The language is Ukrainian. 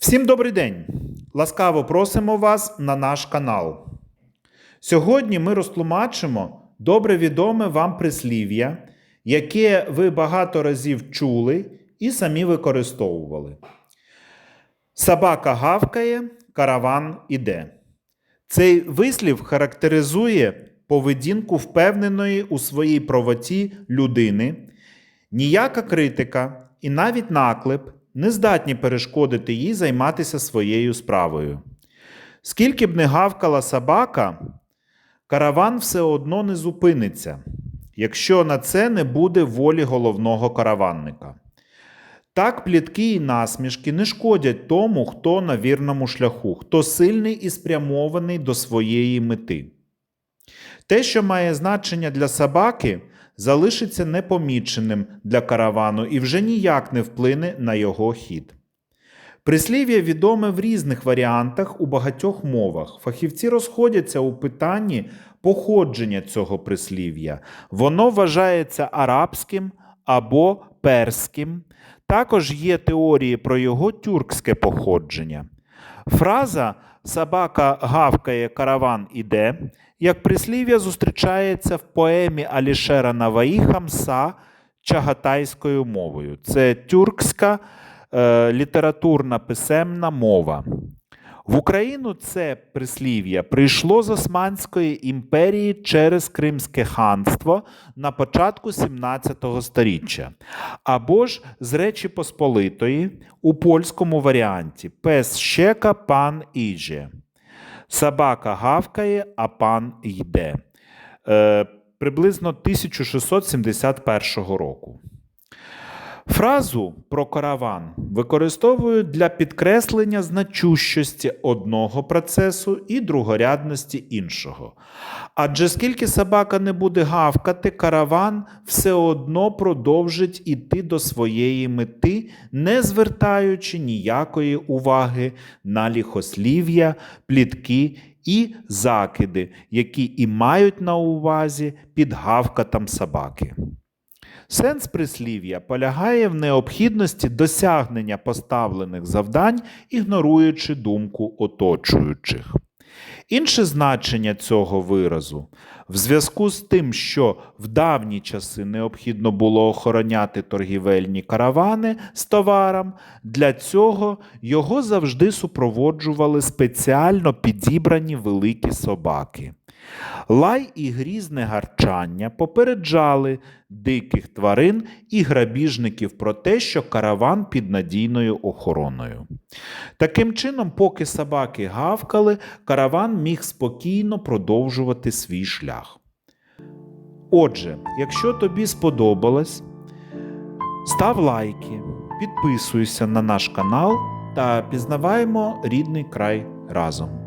Всім добрий день! Ласкаво просимо вас на наш канал. Сьогодні ми розтлумачимо добре відоме вам прислів'я, яке ви багато разів чули і самі використовували. Собака гавкає, караван іде. Цей вислів характеризує поведінку впевненої у своїй правоті людини. Ніяка критика і навіть наклеп не здатні перешкодити їй займатися своєю справою. Скільки б не гавкала собака, караван все одно не зупиниться, якщо на це не буде волі головного караванника. Так плітки і насмішки не шкодять тому, хто на вірному шляху, хто сильний і спрямований до своєї мети. Те, що має значення для собаки, залишиться непоміченим для каравану і вже ніяк не вплине на його хід. Прислів'я відоме в різних варіантах у багатьох мовах. Фахівці розходяться у питанні походження цього прислів'я. Воно вважається арабським або перським. Також є теорії про його тюркське походження. Фраза Собака гавкає, караван іде, як прислів'я зустрічається в поемі Алішера Наваї Хамса чагатайською мовою. Це тюркська е, літературна писемна мова. В Україну це прислів'я прийшло з Османської імперії через Кримське ханство на початку 17 століття, або ж з Речі Посполитої у польському варіанті Пес щека, пан іже. Собака гавкає, а пан йде. Е, приблизно 1671 року. Фразу про караван використовують для підкреслення значущості одного процесу і другорядності іншого. Адже скільки собака не буде гавкати, караван все одно продовжить іти до своєї мети, не звертаючи ніякої уваги на ліхослів'я, плітки і закиди, які і мають на увазі під гавкатом собаки. Сенс прислів'я полягає в необхідності досягнення поставлених завдань, ігноруючи думку оточуючих. Інше значення цього виразу в зв'язку з тим, що в давні часи необхідно було охороняти торгівельні каравани з товаром, для цього його завжди супроводжували спеціально підібрані великі собаки. Лай і грізне гарчання попереджали диких тварин і грабіжників про те, що караван під надійною охороною. Таким чином, поки собаки гавкали, караван міг спокійно продовжувати свій шлях. Отже, якщо тобі сподобалось, став лайки, підписуйся на наш канал та пізнаваємо рідний край разом.